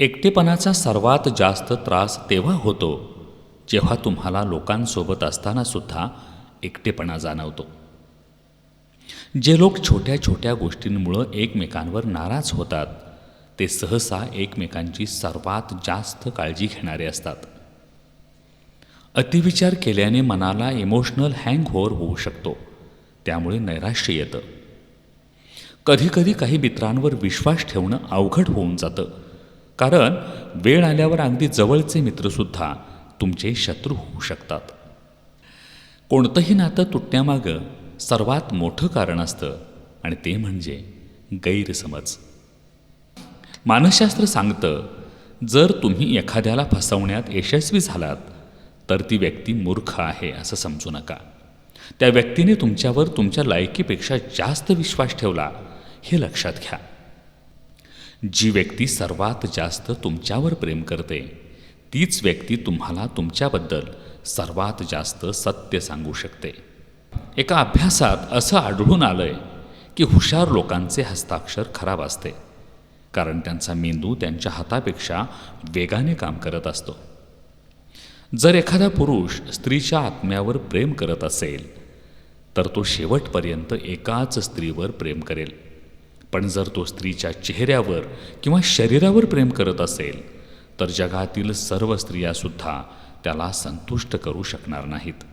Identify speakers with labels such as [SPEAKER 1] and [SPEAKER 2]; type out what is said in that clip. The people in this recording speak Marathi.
[SPEAKER 1] एकटेपणाचा सर्वात जास्त त्रास तेव्हा होतो जेव्हा तुम्हाला लोकांसोबत असताना सुद्धा एकटेपणा जाणवतो. जे लोक छोट्या छोट्या गोष्टींमुळं एकमेकांवर नाराज होतात ते सहसा एकमेकांची सर्वात जास्त काळजी घेणारे असतात. अतिविचार केल्याने मनाला इमोशनल हँगओव्हर होऊ शकतो त्यामुळे नैराश्य येतं. कधीकधी काही मित्रांवर विश्वास ठेवणं अवघड होऊन जातं कारण वेळ आल्यावर अगदी जवळचे मित्रसुद्धा तुमचे शत्रू होऊ शकतात. कोणतंही नातं तुटण्यामागं सर्वात मोठं कारण असतं आणि ते म्हणजे गैरसमज. मानसशास्त्र सांगतं जर तुम्ही एखाद्याला फसवण्यात यशस्वी झालात तर ती व्यक्ती मूर्ख आहे असं समजू नका. त्या व्यक्तीने तुमच्यावर तुमच्या लायकीपेक्षा जास्त विश्वास ठेवला हे लक्षात घ्या. जी व्यक्ती सर्वात जास्त तुमच्यावर प्रेम करते तीच व्यक्ती तुम्हाला तुमच्याबद्दल सर्वात जास्त सत्य सांगू शकते. एका अभ्यासात असं आढळून आलं आहे की हुशार लोकांचे हस्ताक्षर खराब असते कारण त्यांचा मेंदू त्यांच्या हातापेक्षा वेगाने काम करत असतो. जर एखादा पुरुष स्त्रीच्या आत्म्यावर प्रेम करत असेल तर तो शेवटपर्यंत एकाच स्त्रीवर प्रेम करेल. पण जर तो स्त्रीच्या चेहऱ्यावर किंवा शरीरावर प्रेम करत असेल तर जगातील सर्व स्त्रियासुद्धा त्याला संतुष्ट करू शकणार नाहीत.